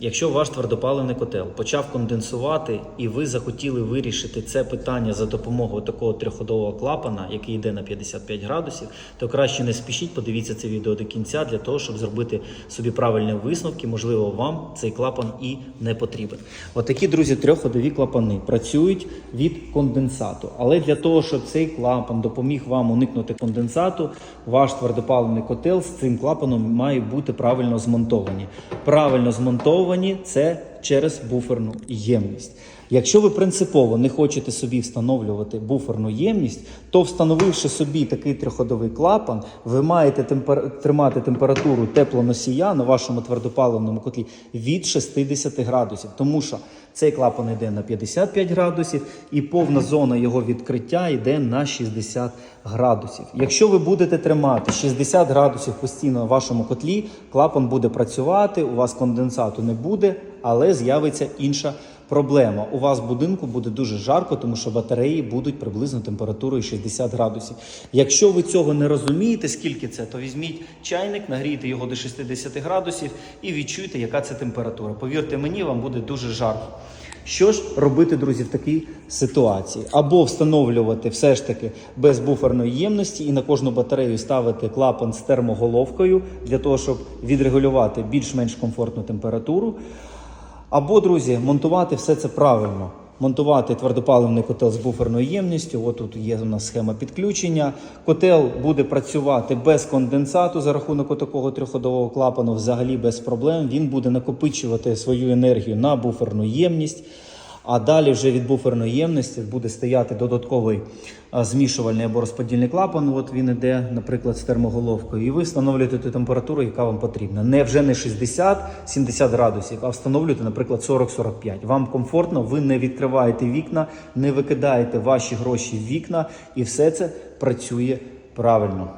якщо ваш твердопаливний котел почав конденсувати і ви захотіли вирішити це питання за допомогою такого трьохходового клапана, який йде на 55 градусів, то краще не спішіть, подивіться це відео до кінця для того, щоб зробити собі правильні висновки. Можливо, вам цей клапан і не потрібен. Отакі, друзі, трьохходові клапани працюють від конденсату. Але для того, щоб цей клапан допоміг вам уникнути конденсату, ваш твердопаливний котел з цим клапаном має бути правильно змонтовані. Правильно змонтовані це через буферну ємність. Якщо ви принципово не хочете собі встановлювати буферну ємність, то встановивши собі такий трьохходовий клапан, ви маєте темпер... тримати температуру теплоносія на вашому твердопаливному котлі від 60 градусів, тому що цей клапан йде на 55 градусів, і повна зона його відкриття йде на 60 градусів. Якщо ви будете тримати 60 градусів постійно на вашому котлі, клапан буде працювати, у вас конденсату не буде, але з'явиться інша проблема. У вас в будинку буде дуже жарко, тому що батареї будуть приблизно температурою 60 градусів. Якщо ви цього не розумієте, скільки це, то візьміть чайник, нагрійте його до 60 градусів і відчуйте, яка це температура. Повірте мені, вам буде дуже жарко. Що ж робити, друзі, в такій ситуації? Або встановлювати все ж таки без буферної ємності і на кожну батарею ставити клапан з термоголовкою для того, щоб відрегулювати більш-менш комфортну температуру. Або, друзі, монтувати все це правильно. Монтувати твердопаливний котел з буферною ємністю. От тут є у нас схема підключення. Котел буде працювати без конденсату за рахунок такого триходового клапану, взагалі без проблем. Він буде накопичувати свою енергію на буферну ємність. А далі вже від буферної ємності буде стояти додатковий змішувальний або розподільний клапан. От він іде, наприклад, з термоголовкою. І ви встановлюєте ту температуру, яка вам потрібна. Не вже не 60-70 градусів, а встановлюєте, наприклад, 40-45. Вам комфортно, ви не відкриваєте вікна, не викидаєте ваші гроші в вікна, і все це працює правильно.